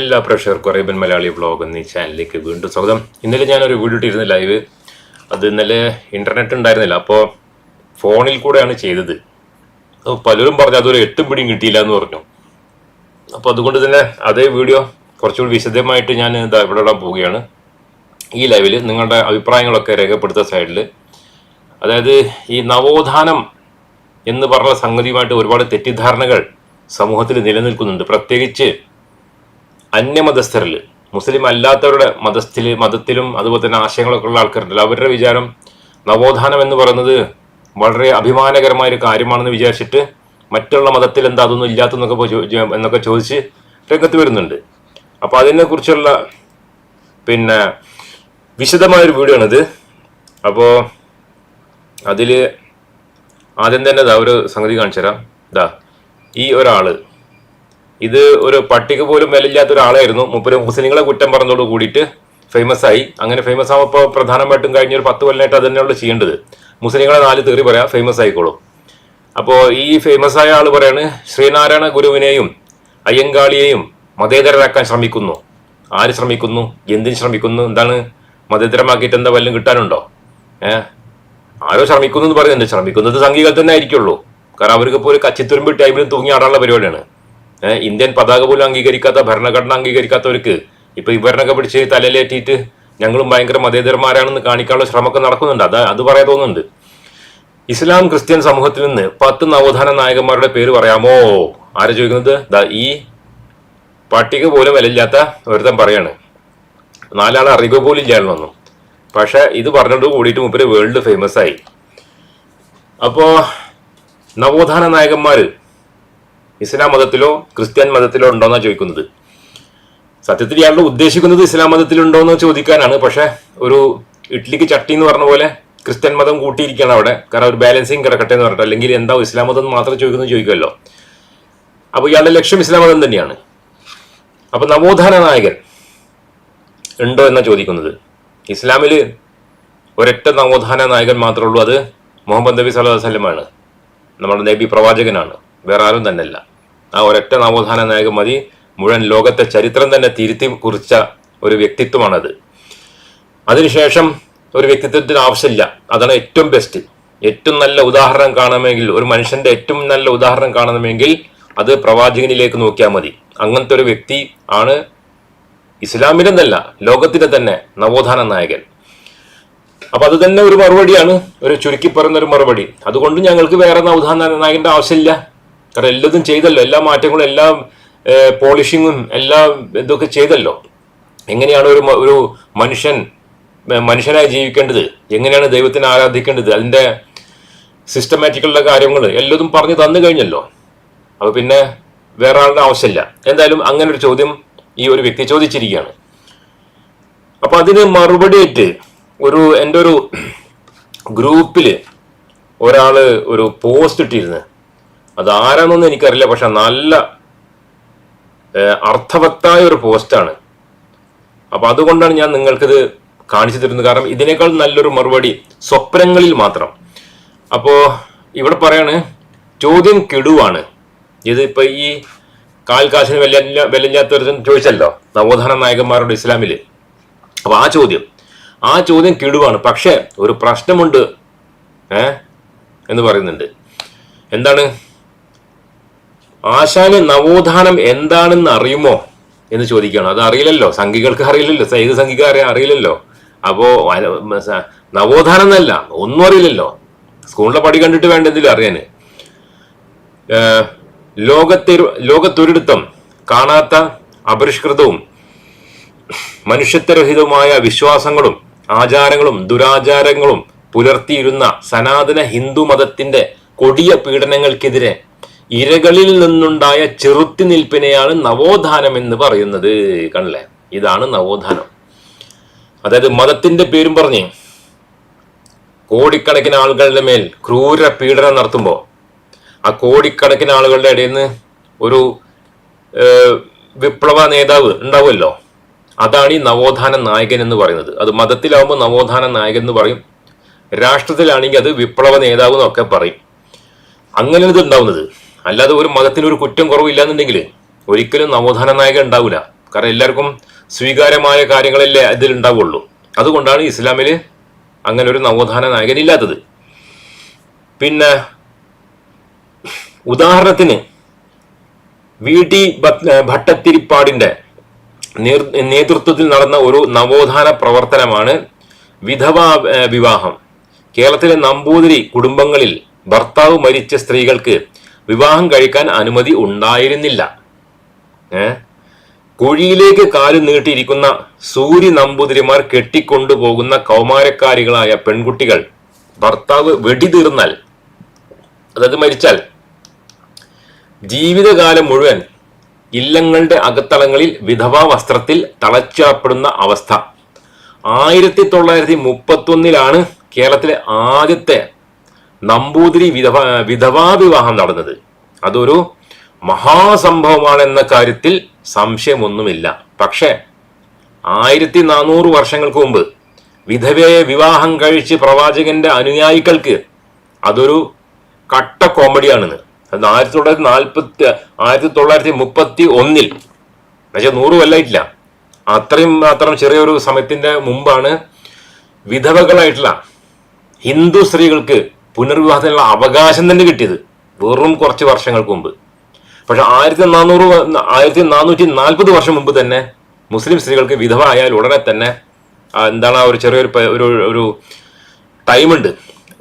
എല്ലാ പ്രേക്ഷകർക്കും Arabian Malayali vlog എന്നീ ചാനലിലേക്ക് വീണ്ടും സ്വാഗതം. ഇന്നലെ ഞാനൊരു വീഡിയോ ഇട്ടിരുന്നു ലൈവ്. അത് ഇന്നലെ ഇന്റർനെറ്റ് ഉണ്ടായിരുന്നില്ല. അപ്പോൾ ഫോണിൽ കൂടെയാണ് ചെയ്തത്. അപ്പോൾ പലരും പറഞ്ഞു അതൊരു എട്ടും പിടിയും കിട്ടിയില്ല എന്ന് പറഞ്ഞു. അപ്പോൾ അതുകൊണ്ട് തന്നെ അതേ വീഡിയോ കുറച്ചുകൂടി വിശദമായിട്ട് ഞാൻ ഇതാ ഇവിടെ ഇടാൻ പോവുകയാണ്. ഈ ലൈവിൽ നിങ്ങളുടെ അഭിപ്രായങ്ങളൊക്കെ രേഖപ്പെടുത്ത സൈഡിൽ അതായത് ഈ നവോത്ഥാനം എന്ന് പറഞ്ഞ സംഗതിയുമായിട്ട് ഒരുപാട് തെറ്റിദ്ധാരണകൾ സമൂഹത്തിൽ നിലനിൽക്കുന്നുണ്ട്. പ്രത്യേകിച്ച് അന്യമതസ്ഥരിൽ മുസ്ലിം അല്ലാത്തവരുടെ മതസ്ഥിൽ മതത്തിലും അതുപോലെ തന്നെ ആശയങ്ങളൊക്കെ ഉള്ള ആൾക്കാരുണ്ടല്ലോ. അവരുടെ വിചാരം നവോത്ഥാനം എന്ന് പറയുന്നത് വളരെ അഭിമാനകരമായ ഒരു കാര്യമാണെന്ന് വിചാരിച്ചിട്ട് മറ്റുള്ള മതത്തിൽ എന്താ അതൊന്നും ഇല്ലാത്തെന്നൊക്കെ എന്നൊക്കെ ചോദിച്ച് രംഗത്ത് വരുന്നുണ്ട്. അപ്പോൾ അതിനെക്കുറിച്ചുള്ള പിന്നെ വിശദമായൊരു വീഡിയോ ആണിത് അപ്പോൾ അതിൽ ആദ്യം തന്നെ ഇതാ ഒരു സംഗതി കാണിച്ചു തരാം ഇതാ ഈ ഒരാൾ ഇത് ഒരു പട്ടിക പോലും വിലയില്ലാത്ത ഒരാളായിരുന്നു. മുപ്പര് മുസ്ലിങ്ങളെ കുറ്റം പറഞ്ഞതോട് കൂടിയിട്ട് ഫേമസ് ആയി. അങ്ങനെ ഫേമസ് ആകുമ്പോൾ പ്രധാനമായിട്ടും കഴിഞ്ഞ ഒരു പത്ത് കൊല്ലമായിട്ട് അത് തന്നെയുള്ള ചെയ്യേണ്ടത്. മുസ്ലിങ്ങളെ നാല് തെറി പറയാം ഫേമസ് ആയിക്കോളും. അപ്പോൾ ഈ ഫേമസ് ആയ ആൾ പറയാണ് ശ്രീനാരായണ ഗുരുവിനെയും അയ്യങ്കാളിയെയും മതേതരരാക്കാൻ ശ്രമിക്കുന്നു. ആര് ശ്രമിക്കുന്നു? എന്തിന് ശ്രമിക്കുന്നു? എന്താണ്? മതേതരമാക്കിയിട്ട് എന്താ വല്ലതും കിട്ടാനുണ്ടോ? ഏഹ് ആരോ ശ്രമിക്കുന്നു എന്ന് പറയുന്നുണ്ട് ശ്രമിക്കുന്നത്? സംഘികൾ തന്നെ ആയിരിക്കുള്ളൂ. കാരണം അവർക്ക് ഇപ്പോൾ ഒരു കച്ചിത്തുരുമ്പ് ടൈമിൽ തൂങ്ങി ആടാനുള്ള പരിപാടിയാണ്. ഇന്ത്യൻ പതാക പോലും അംഗീകരിക്കാത്ത ഭരണഘടന അംഗീകരിക്കാത്തവർക്ക് ഇപ്പൊ ഇവരിനൊക്കെ പിടിച്ച് തലയിലേറ്റിയിട്ട് ഞങ്ങളും ഭയങ്കര മതേതരന്മാരാണെന്ന് കാണിക്കാനുള്ള ശ്രമമൊക്കെ നടക്കുന്നുണ്ട്. അത് അത് പറയാൻ തോന്നുന്നുണ്ട്. ഇസ്ലാം ക്രിസ്ത്യൻ സമൂഹത്തിൽ നിന്ന് പത്ത് നവോത്ഥാന നായകന്മാരുടെ പേര് പറയാമോ? ആരാ ചോദിക്കുന്നത്? ഈ പട്ടിക പോലും വിലയില്ലാത്ത ഒരുത്തൻ പറയാണ്. നാലാളെ അറിയുക പോലും ഇല്ലായിരുന്നു പക്ഷെ ഇത് പറഞ്ഞിട്ട് കൂടിയിട്ട് മുപ്പര് വേൾഡ് ഫേമസ് ആയി. അപ്പോ നവോത്ഥാന നായകന്മാര് ഇസ്ലാം മതത്തിലോ ക്രിസ്ത്യൻ മതത്തിലോ ഉണ്ടോന്നാ ചോദിക്കുന്നത്. സത്യത്തിൽ ഇയാളുടെ ഉദ്ദേശിക്കുന്നത് ഇസ്ലാം മതത്തിലുണ്ടോ എന്ന് ചോദിക്കാനാണ്. പക്ഷെ ഒരു ഇഡ്ലിക്ക് ചട്ടി എന്ന് പറഞ്ഞ പോലെ ക്രിസ്ത്യൻ മതം കൂട്ടിയിരിക്കുകയാണ് അവിടെ. കാരണം ഒരു ബാലൻസിങ് കിടക്കട്ടെ എന്ന് പറഞ്ഞിട്ട്. അല്ലെങ്കിൽ എന്താ ഇസ്ലാം മതം മാത്രം ചോദിക്കുന്നത് ചോദിക്കുമല്ലോ. അപ്പൊ ഇയാളുടെ ലക്ഷ്യം ഇസ്ലാം മതം തന്നെയാണ്. അപ്പൊ നവോത്ഥാന നായകൻ ഉണ്ടോ എന്നാ ചോദിക്കുന്നത്. ഇസ്ലാമിൽ ഒരൊറ്റ നവോത്ഥാന നായകൻ മാത്രമേ ഉള്ളൂ. അത് മുഹമ്മദ് നബി സല്ലല്ലാഹു അലൈഹി വസല്ലമാണ് നമ്മുടെ നബി പ്രവാചകനാണ്. വേറെ ആരും തന്നെയല്ല. ആ ഒരൊറ്റ നവോത്ഥാന നായകൻ മതി. മുഴുവൻ ലോകത്തെ ചരിത്രം തന്നെ തിരുത്തി കുറിച്ച ഒരു വ്യക്തിത്വമാണത്. അതിനുശേഷം ഒരു വ്യക്തിത്വത്തിന് ആവശ്യമില്ല. അതാണ് ഏറ്റവും ബെസ്റ്റ് ഏറ്റവും നല്ല ഉദാഹരണം കാണണമെങ്കിൽ ഒരു മനുഷ്യന്റെ ഏറ്റവും നല്ല ഉദാഹരണം കാണണമെങ്കിൽ അത് പ്രവാചകനിലേക്ക് നോക്കിയാൽ മതി. അങ്ങനത്തെ ഒരു വ്യക്തി ആണ് ഇസ്ലാമിന്റെ തന്നെ ലോകത്തിന്റെ തന്നെ നവോത്ഥാന നായകൻ. അപ്പൊ അത് തന്നെ ഒരു മറുപടിയാണ് ഒരു ചുരുക്കി പറയുന്ന ഒരു മറുപടി. അതുകൊണ്ട് ഞങ്ങൾക്ക് വേറെ നവോത്ഥാന നായകന്റെ ആവശ്യമില്ല. കാരണം എല്ലാതും ചെയ്തല്ലോ. എല്ലാ മാറ്റങ്ങളും എല്ലാ പോളിഷിങ്ങും എല്ലാ ഇതൊക്കെ ചെയ്തല്ലോ. എങ്ങനെയാണ് ഒരു ഒരു മനുഷ്യൻ മനുഷ്യനായി ജീവിക്കേണ്ടത്? എങ്ങനെയാണ് ദൈവത്തിനെ ആരാധിക്കേണ്ടത്? അതിന്റെ സിസ്റ്റമാറ്റിക്കുള്ള കാര്യങ്ങൾ എല്ലതും പറഞ്ഞു തന്നു കഴിഞ്ഞല്ലോ. അപ്പൊ പിന്നെ വേറെ ആളുടെ ആവശ്യമില്ല. എന്തായാലും അങ്ങനെ ഒരു ചോദ്യം ഈ ഒരു വ്യക്തി ചോദിച്ചിരിക്കുകയാണ്. അപ്പൊ അതിന് മറുപടിയായിട്ട് ഒരു എന്റെ ഒരു ഗ്രൂപ്പിൽ ഒരാൾ ഒരു പോസ്റ്റ് ഇട്ടിരുന്നു. അത് ആരാണെന്നൊന്നും എനിക്കറിയില്ല. പക്ഷെ നല്ല അർത്ഥവത്തായ ഒരു പോസ്റ്റാണ്. അപ്പൊ അതുകൊണ്ടാണ് ഞാൻ നിങ്ങൾക്കിത് കാണിച്ചു തരുന്നത്. കാരണം ഇതിനേക്കാൾ നല്ലൊരു മറുപടി സ്വപ്നങ്ങളിൽ മാത്രം. അപ്പോ ഇവിടെ പറയാണ് ചോദ്യം കെടുവാണ്. ഇത് ഇപ്പൊ ഈ കാൽക്കാശിന് കാശിന് വില വിലഞ്ഞാത്തൊരു ചോദിച്ചല്ലോ നവോത്ഥാന നായകന്മാരുടെ ഇസ്ലാമിൽ. അപ്പൊ ആ ചോദ്യം ആ ചോദ്യം കിടുവാണ്. പക്ഷെ ഒരു പ്രശ്നമുണ്ട് ഏ എന്ന് പറയുന്നുണ്ട്. എന്താണ്? ആശാന് നവോത്ഥാനം എന്താണെന്ന് അറിയുമോ എന്ന് ചോദിക്കുകയാണ്. അത് അറിയില്ലല്ലോ. സംഘികൾക്ക് അറിയില്ലല്ലോ. സൈത സംഘിക അറിയില്ലല്ലോ. അപ്പോ നവോത്ഥാനം എന്നല്ല ഒന്നും അറിയില്ലല്ലോ. സ്കൂളിലെ പടി കണ്ടിട്ട് വേണ്ട അറിയാന്. ലോകത്തെ ലോകത്തൊരിടത്തും കാണാത്ത അപരിഷ്കൃതവും മനുഷ്യത്വരഹിതവുമായ വിശ്വാസങ്ങളും ആചാരങ്ങളും ദുരാചാരങ്ങളും പുലർത്തിയിരുന്ന സനാതന ഹിന്ദു മതത്തിന്റെ കൊടിയ പീഡനങ്ങൾക്കെതിരെ ഇരകളിൽ നിന്നുണ്ടായ ചെറുത്തുനിൽപ്പിനെയാണ് നവോത്ഥാനം എന്ന് പറയുന്നത് കണ്ടല്ലേ? ഇതാണ് നവോത്ഥാനം. അതായത് മതത്തിന്റെ പേരും പറഞ്ഞ് കോടിക്കണക്കിന് ആളുകളുടെ മേൽ ക്രൂര പീഡനം നടത്തുമ്പോൾ ആ കോടിക്കണക്കിന് ആളുകളുടെ ഇടയിൽ നിന്ന് ഒരു വിപ്ലവ നേതാവ് ഉണ്ടാവുമല്ലോ? അതാണ് ഈ നവോത്ഥാന നായകൻ എന്ന് പറയുന്നത്. അത് മതത്തിലാവുമ്പോൾ നവോത്ഥാന നായകൻ എന്ന് പറയും. രാഷ്ട്രത്തിലാണെങ്കിൽ അത് വിപ്ലവ നേതാവ് എന്നൊക്കെ പറയും. അങ്ങനെ ഇത് ഉണ്ടാവുന്നത്. അല്ലാതെ ഒരു മതത്തിന് ഒരു കുറ്റം കുറവില്ലാന്നുണ്ടെങ്കിൽ ഒരിക്കലും നവോത്ഥാന നായകൻ ഉണ്ടാവില്ല കാരണം എല്ലാവർക്കും സ്വീകാര്യമായ കാര്യങ്ങളല്ലേ ഇതിൽ ഉണ്ടാവുള്ളൂ. അതുകൊണ്ടാണ് ഇസ്ലാമിൽ അങ്ങനെ ഒരു നവോത്ഥാന നായകൻ ഇല്ലാത്തത്. പിന്നെ ഉദാഹരണത്തിന് വി ടി ഭട്ടത്തിരിപ്പാടിന്റെ നേതൃത്വത്തിൽ നടന്ന ഒരു നവോത്ഥാന പ്രവർത്തനമാണ് വിധവാ വിവാഹം. കേരളത്തിലെ നമ്പൂതിരി കുടുംബങ്ങളിൽ ഭർത്താവ് മരിച്ച സ്ത്രീകൾക്ക് വിവാഹം കഴിക്കാൻ അനുമതി ഉണ്ടായിരുന്നില്ല. ഏ? കുഴിയിലേക്ക് കാൽ നീട്ടിയിരിക്കുന്ന സൂര്യ നമ്പൂതിരിമാർ കെട്ടിക്കൊണ്ടുപോകുന്ന കൗമാരക്കാരികളായ പെൺകുട്ടികൾ ഭർത്താവ് വെടിതീർന്നാൽ അതായത് മരിച്ചാൽ ജീവിതകാലം മുഴുവൻ ഇല്ലങ്ങളുടെ അകത്തളങ്ങളിൽ വിധവാ വസ്ത്രത്തിൽ തളച്ചാപ്പെടുന്ന അവസ്ഥ. ആയിരത്തി തൊള്ളായിരത്തി മുപ്പത്തൊന്നിലാണ് കേരളത്തിലെ ആദ്യത്തെ നമ്പൂതിരി വിധവ വിധവാ വിവാഹം നടന്നത്. അതൊരു മഹാസംഭവമാണെന്ന കാര്യത്തിൽ സംശയമൊന്നുമില്ല. പക്ഷേ ആയിരത്തി നാനൂറ് വർഷങ്ങൾക്ക് മുമ്പ് വിധവയെ വിവാഹം കഴിച്ച് പ്രവാചകന്റെ അനുയായികൾക്ക് അതൊരു കട്ട കോമഡിയാണെന്ന്. അത് ആയിരത്തി തൊള്ളായിരത്തി നാൽപ്പത്തി ആയിരത്തി തൊള്ളായിരത്തി മുപ്പത്തി ഒന്നിൽ എന്നുവെച്ചാൽ നൂറ് കൊല്ലായിട്ടില്ല. അത്രയും മാത്രം ചെറിയൊരു സമയത്തിന്റെ മുമ്പാണ് വിധവകളായിട്ടുള്ള ഹിന്ദു സ്ത്രീകൾക്ക് പുനർവിവാഹത്തിനുള്ള അവകാശം തന്നെ കിട്ടിയത് വെറും കുറച്ച് വർഷങ്ങൾക്ക് മുമ്പ്. പക്ഷെ ആയിരത്തി നാനൂറ് ആയിരത്തി നാനൂറ്റി നാൽപ്പത് വർഷം മുമ്പ് തന്നെ മുസ്ലിം സ്ത്രീകൾക്ക് വിധവ ആയാൽ ഉടനെ തന്നെ എന്താണ് ആ ഒരു ചെറിയൊരു ഒരു ഒരു ടൈമുണ്ട്.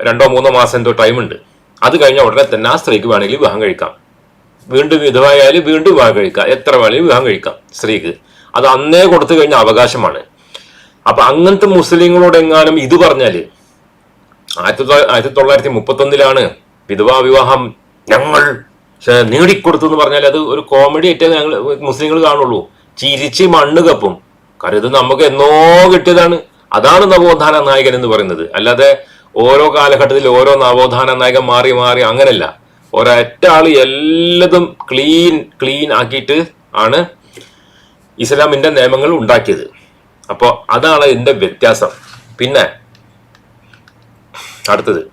രണ്ടോ മൂന്നോ മാസം എന്തോ ടൈമുണ്ട്. അത് കഴിഞ്ഞാൽ ഉടനെ തന്നെ ആ സ്ത്രീക്ക് വേണമെങ്കിൽ വിവാഹം കഴിക്കാം. വീണ്ടും വിധവയായാൽ വീണ്ടും വിവാഹം കഴിക്കാം. എത്ര വേണമെങ്കിലും വിവാഹം കഴിക്കാം സ്ത്രീക്ക്. അത് അന്നേ കൊടുത്തു കഴിഞ്ഞ അവകാശമാണ്. അപ്പൊ അങ്ങനത്തെ മുസ്ലിങ്ങളോട് എങ്ങാനും ഇത് പറഞ്ഞാൽ ആയിരത്തി ആയിരത്തി തൊള്ളായിരത്തി മുപ്പത്തൊന്നിലാണ് വിധവാ വിവാഹം ഞങ്ങൾ നേടിക്കൊടുത്തു എന്ന് പറഞ്ഞാൽ അത് ഒരു കോമഡി ആയിട്ടേ ഞങ്ങൾ മുസ്ലിങ്ങൾ കാണുള്ളൂ. ചിരിച്ച് മണ്ണ് കപ്പും. കാരണം ഇത് നമുക്ക് എന്നോ കിട്ടിയതാണ്. അതാണ് നവോത്ഥാന നായകൻ എന്ന് പറയുന്നത്. അല്ലാതെ ഓരോ കാലഘട്ടത്തിൽ ഓരോ നവോത്ഥാന നായകൻ മാറി മാറി അങ്ങനല്ല. ഒരൊറ്റ ആൾ എല്ലതും ക്ലീൻ ക്ലീൻ ആക്കിയിട്ട് ആണ് ഇസ്ലാമിന്റെ നിയമങ്ങൾ ഉണ്ടാക്കിയത്. അപ്പോൾ അതാണ് ഇതിന്റെ വ്യത്യാസം. പിന്നെ അടുത്തത്.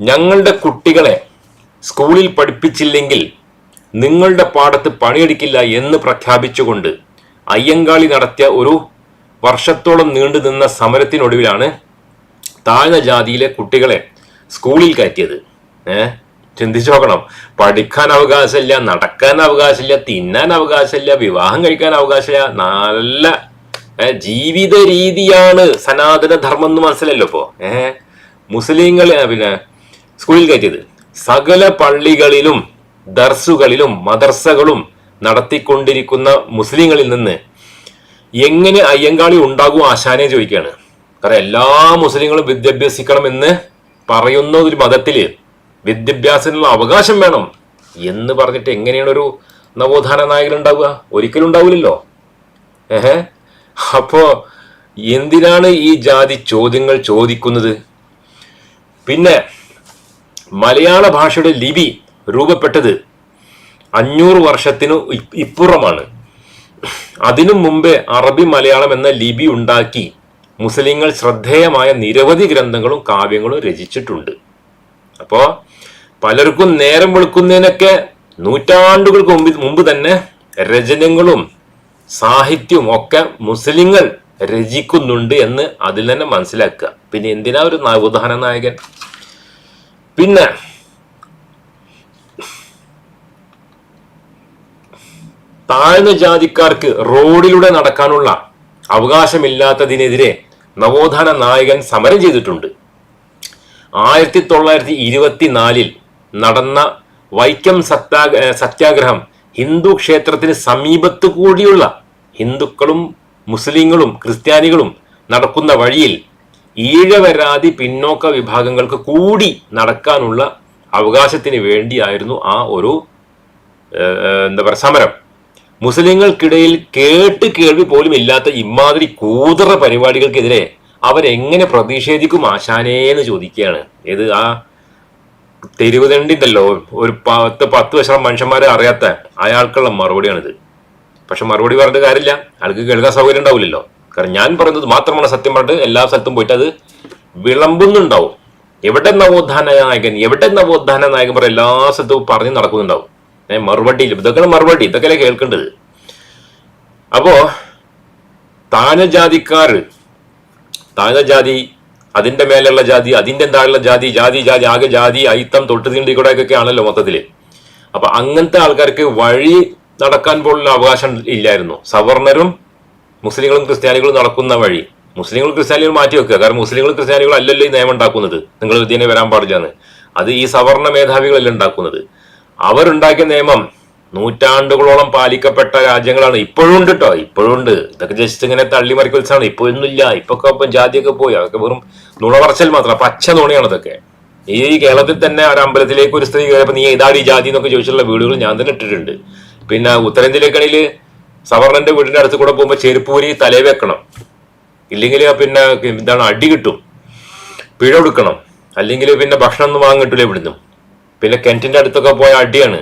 ഞങ്ങളുടെ കുട്ടികളെ സ്കൂളിൽ പഠിപ്പിച്ചില്ലെങ്കിൽ നിങ്ങളുടെ പാടത്ത് പണിയെടുക്കില്ല എന്ന് പ്രഖ്യാപിച്ചുകൊണ്ട് അയ്യങ്കാളി നടത്തിയ ഒരു വർഷത്തോളം നീണ്ടു നിന്ന സമരത്തിനൊടുവിലാണ് താഴ്ന്ന ജാതിയിലെ കുട്ടികളെ സ്കൂളിൽ കയറ്റിയത്. ഏ? ചിന്തിച്ചു നോക്കണം. പഠിക്കാൻ അവകാശമില്ല നടക്കാൻ അവകാശമില്ല തിന്നാൻ അവകാശമില്ല വിവാഹം കഴിക്കാൻ അവകാശമില്ല. നല്ല ജീവിത രീതിയാണ് സനാതന ധർമ്മം എന്ന് മനസ്സിലല്ലോ ഇപ്പോ. ഏഹ് മുസ്ലിങ്ങൾ പിന്നെ സ്കൂളിൽ കയറ്റിയത്. സകല പള്ളികളിലും ദർസുകളിലും മദർസകളും നടത്തിക്കൊണ്ടിരിക്കുന്ന മുസ്ലിങ്ങളിൽ നിന്ന് എങ്ങനെ അയ്യങ്കാളി ഉണ്ടാകും ആശാനെ ചോദിക്കുകയാണ്. കാരണം എല്ലാ മുസ്ലിങ്ങളും വിദ്യാഭ്യസിക്കണം എന്ന് പറയുന്ന ഒരു മതത്തിൽ വിദ്യാഭ്യാസത്തിനുള്ള അവകാശം വേണം എന്ന് പറഞ്ഞിട്ട് എങ്ങനെയാണ് ഒരു നവോത്ഥാന നായകൻ ഉണ്ടാവുക? ഒരിക്കലും ഉണ്ടാവില്ലല്ലോ. ഏഹ്? അപ്പോ എന്തിനാണ് ഈ ജാതി ചോദ്യങ്ങൾ ചോദിക്കുന്നത്? പിന്നെ മലയാള ഭാഷയുടെ ലിപി രൂപപ്പെട്ടത് അഞ്ഞൂറ് വർഷത്തിനു ഇപ്പുറമാണ്. അതിനു മുമ്പേ അറബി മലയാളം എന്ന ലിപി ഉണ്ടാക്കി മുസ്ലിങ്ങൾ ശ്രദ്ധേയമായ നിരവധി ഗ്രന്ഥങ്ങളും കാവ്യങ്ങളും രചിച്ചിട്ടുണ്ട്. അപ്പോൾ പലർക്കും നേരം വെളുക്കുന്നതിനൊക്കെ നൂറ്റാണ്ടുകൾക്ക് മുമ്പ് മുമ്പ് തന്നെ രചനകളും സാഹിത്യവും ഒക്കെ മുസ്ലിങ്ങൾ രചിക്കുന്നുണ്ട് എന്ന് അതിൽ തന്നെ മനസ്സിലാക്കുക. പിന്നെ എന്തിനാ ഒരു നവോത്ഥാന നായകൻ? പിന്നെ താഴ്ന്ന ജാതിക്കാർക്ക് റോഡിലൂടെ നടക്കാനുള്ള അവകാശമില്ലാത്തതിനെതിരെ നവോത്ഥാന നായകൻ സമരം ചെയ്തിട്ടുണ്ട്. ആയിരത്തി തൊള്ളായിരത്തി ഇരുപത്തിനാലിൽ നടന്ന വൈക്കം സത്യാ സത്യാഗ്രഹം ഹിന്ദു ക്ഷേത്രത്തിന് സമീപത്തു കൂടിയുള്ള ഹിന്ദുക്കളും മുസ്ലിങ്ങളും ക്രിസ്ത്യാനികളും നടക്കുന്ന വഴിയിൽ ഈഴവരാതി പിന്നോക്ക വിഭാഗങ്ങൾക്ക് കൂടി നടക്കാനുള്ള അവകാശത്തിന് വേണ്ടിയായിരുന്നു ആ ഒരു എന്താ പറയുക സമരം. മുസ്ലിങ്ങൾക്കിടയിൽ കേട്ട് കേൾവി പോലും ഇല്ലാത്ത ഇമാതിരി കൂതറ പരിപാടികൾക്കെതിരെ അവരെങ്ങനെ പ്രതിഷേധിക്കും ആശാനേന്ന് ചോദിക്കുകയാണ്. ഏത് ആ തെരുവ് തണ്ടിണ്ടല്ലോ ഒരു പത്ത് പത്ത് വർഷം മനുഷ്യന്മാരെ അറിയാത്ത അയാൾക്കുള്ള മറുപടിയാണിത്. പക്ഷെ മറുപടി പറഞ്ഞിട്ട് കാര്യമില്ല. ആൾക്ക് കേൾക്കാൻ സൗകര്യം ഉണ്ടാവില്ലല്ലോ. കാരണം ഞാൻ പറയുന്നത് മാത്രമാണ് സത്യം പറഞ്ഞിട്ട് എല്ലാ സ്ഥലത്തും പോയിട്ട് അത് വിളമ്പുന്നുണ്ടാവും. എവിടെ നവോത്ഥാന നായകൻ എവിടെ നവോത്ഥാന നായകൻ പറയും എല്ലാ സ്ഥലത്തും പറഞ്ഞ് നടക്കുന്നുണ്ടാവും. ഏഹ് മറുപടി ഇതൊക്കെയാണ് മറുപടി. ഇതൊക്കെയല്ലേ കേൾക്കേണ്ടത്? അപ്പോ താഴ്ന്ന ജാതിക്കാർ താഴ്ന്ന ജാതി അതിന്റെ മേലുള്ള ജാതി അതിന്റെ താഴെയുള്ള ജാതി ജാതി ജാതി ആകെ ജാതി അയിത്തം തൊട്ട് തീണ്ടി കൂടെ ആണല്ലോ മൊത്തത്തിൽ. അപ്പൊ അങ്ങനത്തെ ആൾക്കാർക്ക് വഴി നടക്കാൻ പോലുള്ള അവകാശം ഇല്ലായിരുന്നു. സവർണരും മുസ്ലിങ്ങളും ക്രിസ്ത്യാനികളും നടക്കുന്ന വഴി. മുസ്ലിങ്ങളും ക്രിസ്ത്യാനികളും മാറ്റി വെക്കുക. കാരണം മുസ്ലിങ്ങളും ക്രിസ്ത്യാനികളും അല്ലല്ലോ ഈ നിയമം ഉണ്ടാക്കുന്നത്. നിങ്ങൾ ഇതിനെ വരാൻ പാടില്ലാന്ന് അത് ഈ സവർണ മേധാവികളല്ല ഉണ്ടാക്കുന്നത്. അവരുണ്ടാക്കിയ നിയമം നൂറ്റാണ്ടുകളോളം പാലിക്കപ്പെട്ട രാജ്യങ്ങളാണ്. ഇപ്പോഴും ഉണ്ട് കേട്ടോ ഇപ്പോഴും ഉണ്ട്. ഇതൊക്കെ ജസ്റ്റ് ഇങ്ങനെ തള്ളിമറിക്കൽസാണ് ഇപ്പോഴൊന്നുമില്ല ഇപ്പൊ ഇപ്പം ജാതിയൊക്കെ പോയി. അതൊക്കെ വെറും നുണപറച്ചൽ മാത്രം. പച്ച നുണയാണ് ഇതൊക്കെ. ഈ കേരളത്തിൽ തന്നെ ഒരു അമ്പലത്തിലേക്ക് ഒരു സ്ത്രീ കയറിയപ്പോൾ നീ ഏതാടി ജാതി എന്നൊക്കെ ചോദിച്ചിട്ടുള്ള വീടുകൾ ഞാൻ തന്നെ ഇട്ടിട്ടുണ്ട്. പിന്നെ ഉത്തരേന്ത്യയിലേക്കാണെങ്കിൽ സവർണന്റെ വീടിന്റെ അടുത്ത് കൂടെ പോകുമ്പോൾ ചെരുപ്പൂരി തലേ വെക്കണം. ഇല്ലെങ്കിൽ പിന്നെ എന്താണ് അടി കിട്ടും. പിഴ കൊടുക്കണം. അല്ലെങ്കിൽ പിന്നെ ഭക്ഷണം ഒന്നും വാങ്ങാൻ കിട്ടില്ല ഇവിടുന്ന്. പിന്നെ കിണറ്റിന്റെ അടുത്തൊക്കെ പോയ അടിയാണ്.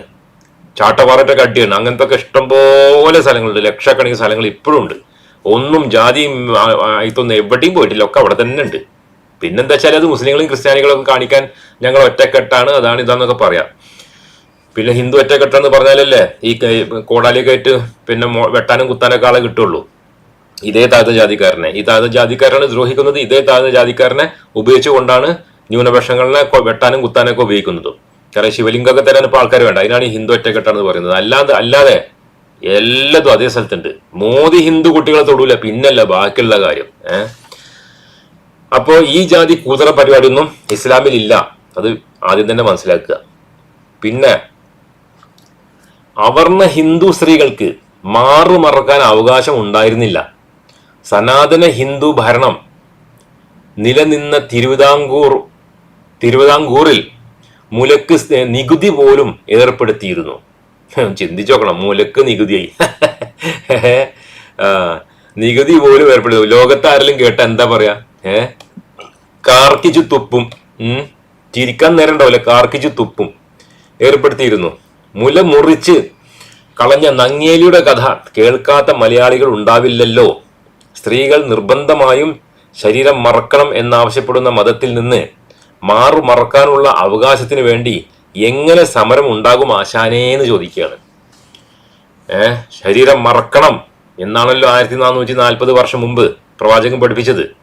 ചാട്ടപ്പാറട്ടൊക്കെ അടിയാണ്. അങ്ങനത്തെ ഒക്കെ ഇഷ്ടംപോലെ സ്ഥലങ്ങളുണ്ട്. ലക്ഷക്കണക്കിന് സ്ഥലങ്ങൾ ഇപ്പോഴും ഉണ്ട്. ഒന്നും ജാതിയും ഇതൊന്നും എവിടെയും പോയിട്ടില്ല. ഒക്കെ അവിടെ തന്നെ ഉണ്ട്. പിന്നെന്താ വെച്ചാൽ അത് മുസ്ലിങ്ങളും ക്രിസ്ത്യാനികളും കാണിക്കാൻ ഞങ്ങൾ ഒറ്റക്കെട്ടാണ്. അതാണ് ഇതാന്നൊക്കെ പറയാം. പിന്നെ ഹിന്ദു ഒറ്റക്കെട്ടെന്ന് പറഞ്ഞാലല്ലേ ഈ കോടാലി കയറ്റ് പിന്നെ വെട്ടാനും കുത്താനൊക്കെ ആളെ കിട്ടുള്ളൂ. ഇതേ താഴ്ന്ന ജാതിക്കാരനെ. ഈ താഴ്ന്ന ജാതിക്കാരനെ ദ്രോഹിക്കുന്നത് ഇതേ താഴ്ന്ന ജാതിക്കാരനെ ഉപയോഗിച്ചുകൊണ്ടാണ് ന്യൂനപക്ഷങ്ങളെ വെട്ടാനും കുത്താനൊക്കെ ഉപയോഗിക്കുന്നത്. കാരണം ശിവലിംഗമൊക്കെ തരാൻ ഇപ്പോൾ ആൾക്കാർ വേണ്ട. അതിനാണ് ഈ ഹിന്ദു ഒറ്റക്കെട്ടാണെന്ന് പറയുന്നത്. അല്ലാതെ അല്ലാതെ എല്ലാതും അതേ സ്ഥലത്തുണ്ട്. മോദി ഹിന്ദു കുട്ടികളെ തൊടൂല. പിന്നല്ല ബാക്കിയുള്ള കാര്യം. ഏഹ് അപ്പോ ഈ ജാതി കൂതറ പരിപാടിയൊന്നും ഇസ്ലാമിൽ ഇല്ല അത് ആദ്യം തന്നെ മനസ്സിലാക്കുക. പിന്നെ അവർണ ഹിന്ദു സ്ത്രീകൾക്ക് മാറുമറക്കാൻ അവകാശം ഉണ്ടായിരുന്നില്ല. സനാതന ഹിന്ദു ഭരണം നിലനിന്ന തിരുവിതാംകൂർ തിരുവിതാംകൂറിൽ മുലക്ക് നികുതി പോലും ഏർപ്പെടുത്തിയിരുന്നു. ചിന്തിച്ചു നോക്കണം മുലക്ക് നികുതിയായി. നികുതി പോലും ഏർപ്പെടുത്തി ലോകത്ത് ആരെങ്കിലും കേട്ട എന്താ പറയാ? ഏ? കാർക്കിച്ചു തുപ്പും ചിരിക്കാൻ നേരം ഉണ്ടാവില്ല കാർക്കിച്ചു തുപ്പും ഏർപ്പെടുത്തിയിരുന്നു. മുല മുറിച്ച് കളഞ്ഞ നങ്ങേലിയുടെ കഥ കേൾക്കാത്ത മലയാളികൾ ഉണ്ടാവില്ലല്ലോ. സ്ത്രീകൾ നിർബന്ധമായും ശരീരം മറക്കണം എന്നാവശ്യപ്പെടുന്ന മതത്തിൽ നിന്ന് മാറു മറക്കാനുള്ള അവകാശത്തിന് വേണ്ടി എങ്ങനെ സമരം ഉണ്ടാകും ആശാനേ എന്ന് ചോദിക്കുകയാണ്. ഏ ശരീരം മറക്കണം എന്നാണല്ലോ ആയിരത്തി നാനൂറ്റി നാൽപ്പത് വർഷം മുമ്പ് പ്രവാചകൻ പഠിപ്പിച്ചത്.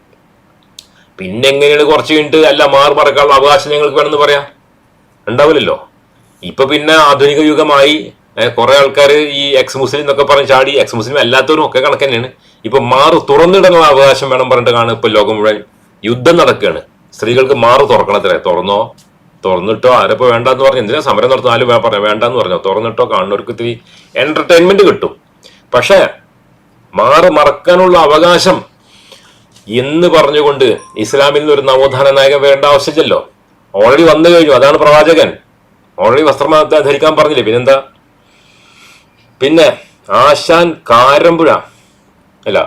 പിന്നെങ്ങനെയാണ് കുറച്ച് കഴിഞ്ഞിട്ട് അല്ല മാറു മറക്കാനുള്ള അവകാശം ഞങ്ങൾക്ക് വേണമെന്ന് പറയാം? ഉണ്ടാവില്ലല്ലോ. ഇപ്പൊ പിന്നെ ആധുനിക യുഗമായി കുറെ ആൾക്കാർ ഈ എക്സ് മുസ്ലിം എന്നൊക്കെ പറഞ്ഞ് ചാടി എക്സ് മുസ്ലിം അല്ലാത്തവരും ഒക്കെ കണക്ക് തന്നെയാണ്. ഇപ്പൊ മാറു തുറന്നിടാനുള്ള അവകാശം വേണം പറഞ്ഞിട്ട് കാണും ഇപ്പൊ ലോകം മുഴുവൻ. യുദ്ധം നടക്കുകയാണ്. സ്ത്രീകൾക്ക് മാറു തുറക്കണത്രേ. തുറന്നോ? തുറന്നിട്ടോ? ആരപ്പോ വേണ്ടെന്ന് പറഞ്ഞു എന്തിനാ സമരം നടത്തുന്നാലും പറയാം വേണ്ടെന്ന് പറഞ്ഞോ. തുറന്നിട്ടോ? കാണുന്നവർക്ക് ഇത്തിരി എന്റർടൈൻമെന്റ് കിട്ടും. പക്ഷേ മാറ് മറക്കാനുള്ള അവകാശം എന്ന് പറഞ്ഞുകൊണ്ട് ഇസ്ലാമിൽ നിന്ന് ഒരു നവോത്ഥാന നായകൻ വേണ്ട ആവശ്യമില്ലല്ലോ. ഓൾറെഡി വന്നു കഴിഞ്ഞു. അതാണ് പ്രവാചകൻ. ഓൾറെഡി വസ്ത്രം ധരിക്കാൻ പറഞ്ഞില്ലേ? പിന്നെന്താ? പിന്നെ ആശാൻ കാരമ്പുഴ. അല്ല.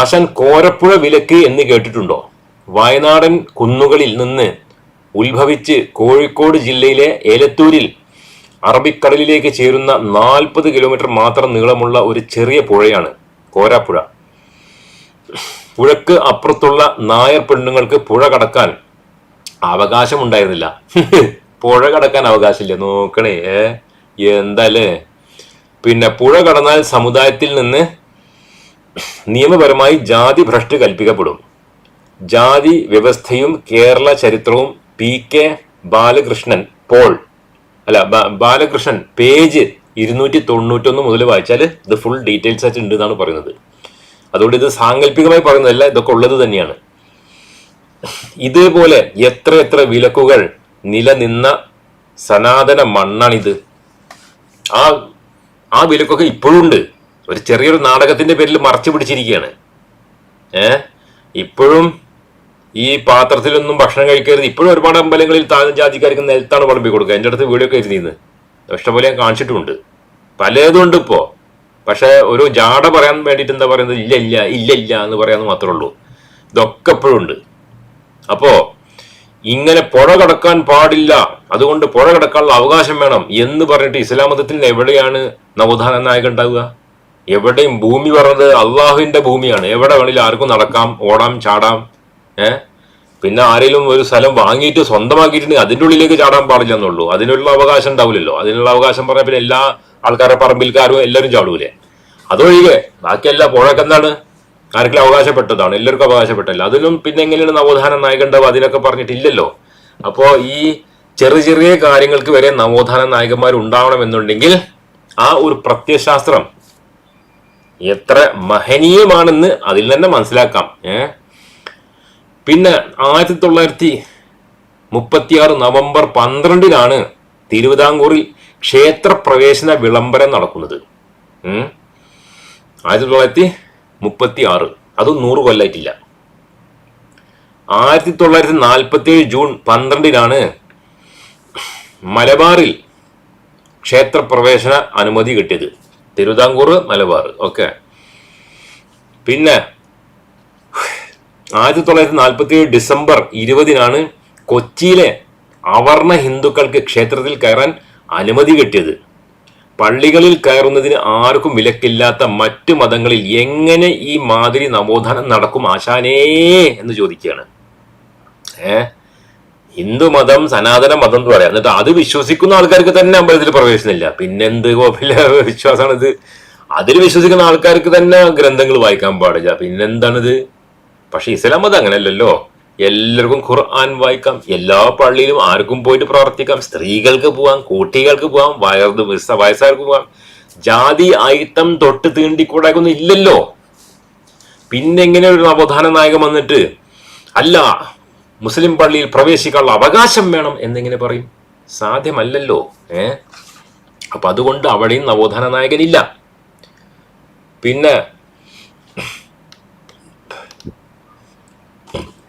ആശാൻ കോരപ്പുഴ വിലക്ക് എന്ന് കേട്ടിട്ടുണ്ടോ? വയനാടൻ കുന്നുകളിൽ നിന്ന് ഉത്ഭവിച്ച് കോഴിക്കോട് ജില്ലയിലെ ഏലത്തൂരിൽ അറബിക്കടലിലേക്ക് ചേരുന്ന നാൽപ്പത് കിലോമീറ്റർ മാത്രം നീളമുള്ള ഒരു ചെറിയ പുഴയാണ് കോരാപ്പുഴ. പുഴക്ക് അപ്പുറത്തുള്ള നായർ പെണ്ണുങ്ങൾക്ക് പുഴ കടക്കാൻ അവകാശം ഉണ്ടായിരുന്നില്ല പുഴ കടക്കാൻ അവകാശമില്ല? നോക്കണേ ഏ? എന്തല്ലേ? പിന്നെ പുഴ കടന്നാൽ സമുദായത്തിൽ നിന്ന് നിയമപരമായി ജാതി ഭ്രഷ്ട് കൽപ്പിക്കപ്പെടും. ജാതി വ്യവസ്ഥയും കേരള ചരിത്രവും പി കെ ബാലകൃഷ്ണൻ പോൾ അല്ല ബാലകൃഷ്ണൻ പേജ് ഇരുന്നൂറ്റി തൊണ്ണൂറ്റൊന്ന് മുതൽ വായിച്ചാൽ ഇത് ഫുൾ ഡീറ്റെയിൽസ് ആയിട്ട് ഉണ്ട് എന്നാണ് പറയുന്നത്. അതുകൊണ്ട് ഇത് സാങ്കല്പികമായി പറയുന്നതല്ല ഇതൊക്കെ ഉള്ളത് തന്നെയാണ്. ഇതേപോലെ എത്ര എത്ര വിലക്കുകൾ നിലനിന്ന സനാതന മണ്ണാണിത്. ആ ആ വിലക്കൊക്കെ ഇപ്പോഴും ഉണ്ട്. ഒരു ചെറിയൊരു നാടകത്തിന്റെ പേരിൽ മറച്ചു പിടിച്ചിരിക്കുകയാണ്. ഏ? ഇപ്പോഴും ഈ പാത്രത്തിലൊന്നും ഭക്ഷണം കഴിക്കരുത്. ഇപ്പോഴും ഒരുപാട് അമ്പലങ്ങളിൽ താഴ്ന്ന ജാതിക്കാർക്ക് നിലത്താണ് വിളമ്പി കൊടുക്കുക. എന്റെ അടുത്ത് വീഡിയോ ഒക്കെ ഇരുന്നിന്ന് ഇഷ്ടംപോലെ ഞാൻ കാണിച്ചിട്ടുമുണ്ട്. പലതും ഉണ്ട് ഇപ്പോ. പക്ഷെ ഒരു ജാട പറയാൻ വേണ്ടിയിട്ട് എന്താ പറയുന്നത്? ഇല്ല ഇല്ല ഇല്ല ഇല്ല എന്ന് പറയാമെന്ന് മാത്രമേ ഉള്ളൂ. ഇതൊക്കെ എപ്പോഴും ഉണ്ട്. അപ്പോ ഇങ്ങനെ പുഴ കടക്കാൻ പാടില്ല. അതുകൊണ്ട് പുഴ കടക്കാനുള്ള അവകാശം വേണം എന്ന് പറഞ്ഞിട്ട് ഇസ്ലാം മതത്തിൽ എവിടെയാണ് നവോത്ഥാന നായകൻ ഉണ്ടാവുക? എവിടെയും ഭൂമി പറഞ്ഞത് അള്ളാഹുവിന്റെ ഭൂമിയാണ്. എവിടെ വേണമെങ്കിലും ആർക്കും നടക്കാം ഓടാം ചാടാം. ഏഹ് പിന്നെ ആരെങ്കിലും ഒരു സ്ഥലം വാങ്ങിയിട്ട് സ്വന്തമാക്കിയിട്ടുണ്ടെങ്കിൽ അതിന്റെ ഉള്ളിലേക്ക് ചാടാൻ പാടില്ല എന്നുള്ളൂ. അതിനുള്ള അവകാശം ഉണ്ടാവില്ലല്ലോ. അതിനുള്ള അവകാശം പറഞ്ഞാൽ പിന്നെ എല്ലാ ആൾക്കാരുടെ പറമ്പിൽക്കാരും എല്ലാവരും ചാടൂലേ? അതൊഴികെ ബാക്കിയല്ല പുഴക്ക് ആർക്കെങ്കിലും അവകാശപ്പെട്ടതാണ് എല്ലാവർക്കും അവകാശപ്പെട്ടല്ല. അതിലും പിന്നെ എങ്ങനെയാണ് നവോത്ഥാനം നായകണ്ടാവും അതിനൊക്കെ പറഞ്ഞിട്ടില്ലല്ലോ? അപ്പോ ഈ ചെറിയ ചെറിയ കാര്യങ്ങൾക്ക് വരെ നവോത്ഥാന നായകന്മാർ ഉണ്ടാവണമെന്നുണ്ടെങ്കിൽ ആ ഒരു പ്രത്യശാസ്ത്രം എത്ര മഹനീയമാണെന്ന് അതിൽ തന്നെ മനസ്സിലാക്കാം. ഏ? പിന്നെ ആയിരത്തി തൊള്ളായിരത്തി മുപ്പത്തിയാറ് നവംബർ പന്ത്രണ്ടിനാണ് തിരുവിതാംകൂറിൽ ക്ഷേത്രപ്രവേശന വിളംബരം നടക്കുന്നത്. ആയിരത്തി തൊള്ളായിരത്തി മുപ്പത്തി ആറ് അതും നൂറ് കൊല്ലായിട്ടില്ല. ആയിരത്തി തൊള്ളായിരത്തി നാൽപ്പത്തി ഏഴ് ജൂൺ പന്ത്രണ്ടിനാണ് മലബാറിൽ ക്ഷേത്രപ്രവേശന അനുമതി കിട്ടിയത്. തിരുവിതാംകൂർ മലബാർ. ഓക്കെ. പിന്നെ ആയിരത്തി തൊള്ളായിരത്തി നാൽപ്പത്തി ഏഴ് ഡിസംബർ ഇരുപതിനാണ് കൊച്ചിയിലെ അവർണ ഹിന്ദുക്കൾക്ക് ക്ഷേത്രത്തിൽ കയറാൻ അനുമതി കിട്ടിയത്. പള്ളികളിൽ കയറുന്നതിന് ആർക്കും വിലക്കില്ലാത്ത മറ്റു മതങ്ങളിൽ എങ്ങനെ ഈ മാതിരി നവോത്ഥാനം നടക്കും ആശാനേ എന്ന് ചോദിക്കുകയാണ്. ഏ? ഹിന്ദു മതം സനാതന മതം എന്ന് പറയാം. എന്നിട്ട് അത് വിശ്വസിക്കുന്ന ആൾക്കാർക്ക് തന്നെ അമ്പലത്തിൽ പ്രവേശനമില്ല. പിന്നെന്ത് കോപ്പില്ല വിശ്വാസമാണ് ഇത് അതിൽ വിശ്വസിക്കുന്ന ആൾക്കാർക്ക് തന്നെ ഗ്രന്ഥങ്ങൾ വായിക്കാൻ പാടില്ല. പിന്നെന്താണിത്? പക്ഷെ ഇസ്ലാം മതം അങ്ങനെയല്ലല്ലോ. എല്ലാവർക്കും ഖുർആൻ വായിക്കാം എല്ലാ പള്ളിയിലും ആർക്കും പോയിട്ട് പ്രവർത്തിക്കാം സ്ത്രീകൾക്ക് പോവാം കുട്ടികൾക്ക് പോവാം വയർന്ന് വയസ്സാർക്ക് പോവാം. ജാതി ആയിത്തം തൊട്ട് തീണ്ടിക്കൂടാക്കൊന്നും ഇല്ലല്ലോ. പിന്നെ എങ്ങനെ ഒരു നവോത്ഥാന നായകൻ വന്നിട്ട് അല്ല മുസ്ലിം പള്ളിയിൽ പ്രവേശിക്കാനുള്ള അവകാശം വേണം എന്നിങ്ങനെ പറയും? സാധ്യമല്ലല്ലോ ഏ? അപ്പൊ അതുകൊണ്ട് അവിടെയും നവോത്ഥാന നായകനില്ല. പിന്നെ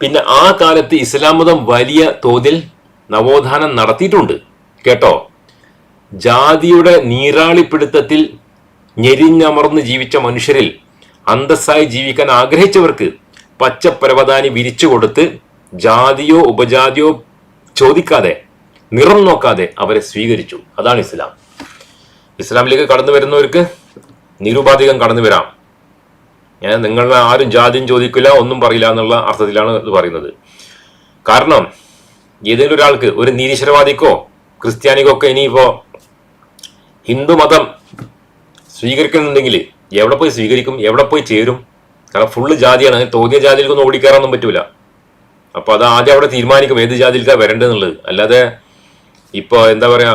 പിന്നെ ആ കാലത്ത് ഇസ്ലാം മതം വലിയ തോതിൽ നവോത്ഥാനം നടത്തിയിട്ടുണ്ട്. കേട്ടോ? ജാതിയുടെ നീരാളിപ്പിടുത്തത്തിൽ ഞെരിഞ്ഞമർന്ന് ജീവിച്ച മനുഷ്യരിൽ അന്തസ്സായി ജീവിക്കാൻ ആഗ്രഹിച്ചവർക്ക് പച്ചപ്പരവതാനി വിരിച്ചു കൊടുത്ത് ജാതിയോ ഉപജാതിയോ ചോദിക്കാതെ നിറം നോക്കാതെ അവരെ സ്വീകരിച്ചു. അതാണ് ഇസ്ലാം. ഇസ്ലാമിലേക്ക് കടന്നു വരുന്നവർക്ക് നിരുപാധികം കടന്നു വരാം. നിങ്ങളെ ആരും ജാതിയും ചോദിക്കില്ല ഒന്നും പറയില്ല എന്നുള്ള അർത്ഥത്തിലാണ് ഇത് പറയുന്നത്. കാരണം ഏതെങ്കിലും ഒരാൾക്ക് ഒരു നിരീശ്വരവാദിക്കോ ക്രിസ്ത്യാനിക്കോ ഒക്കെ ഇനിയിപ്പോ ഹിന്ദു മതം സ്വീകരിക്കുന്നുണ്ടെങ്കിൽ എവിടെ പോയി സ്വീകരിക്കും എവിടെ പോയി ചേരും? കാരണം ഫുള്ള് ജാതിയാണ്. തോന്നിയ ജാതിയിലേക്കൊന്നും ഓടിക്കയറാനൊന്നും പറ്റൂല. അപ്പൊ അത് ആദ്യം അവിടെ തീരുമാനിക്കും ഏത് ജാതിയിലേക്കാണ് വരേണ്ടതെന്നുള്ളത്. അല്ലാതെ ഇപ്പൊ എന്താ പറയാ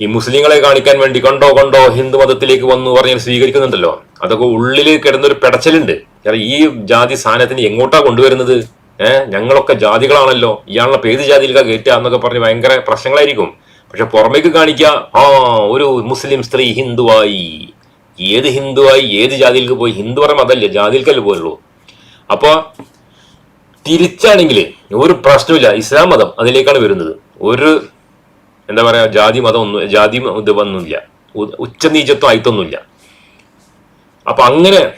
ഈ മുസ്ലിങ്ങളെ കാണിക്കാൻ വേണ്ടി കണ്ടോ കണ്ടോ ഹിന്ദു മതത്തിലേക്ക് വന്നു പറഞ്ഞാൽ സ്വീകരിക്കുന്നുണ്ടല്ലോ. അതൊക്കെ ഉള്ളിൽ കിടന്നൊരു പെടച്ചലുണ്ട്. ഈ ജാതി സാധനത്തിന് എങ്ങോട്ടാ കൊണ്ടുവരുന്നത്? ഏഹ് ഞങ്ങളൊക്കെ ജാതികളാണല്ലോ. ഇയാളുടെ പേര് ജാതിയിലേക്കാ കയറ്റുക എന്നൊക്കെ പറഞ്ഞ് ഭയങ്കര പ്രശ്നങ്ങളായിരിക്കും. പക്ഷെ പുറമേക്ക് കാണിക്കുക ആ ഒരു മുസ്ലിം സ്ത്രീ ഹിന്ദുവായി. ഏത് ഹിന്ദുവായി ഏത് ജാതിയിലേക്ക് പോയി? ഹിന്ദു പറയുമ്പോൾ അതല്ലേ ജാതിയിലേക്കല്ലേ പോയുള്ളൂ അപ്പൊ തിരിച്ചാണെങ്കിൽ ഒരു പ്രശ്നമില്ല ഇസ്ലാം മതം അതിലേക്കാണ് വരുന്നത്. ഒരു എന്താ പറയാ ജാതി മതം ഒന്നും ജാതി ഇത് ഒന്നുമില്ല ഉ- ഉച്ചനീചത്വം ആയിട്ടൊന്നുമില്ല. അപ്പൊ അങ്ങനെ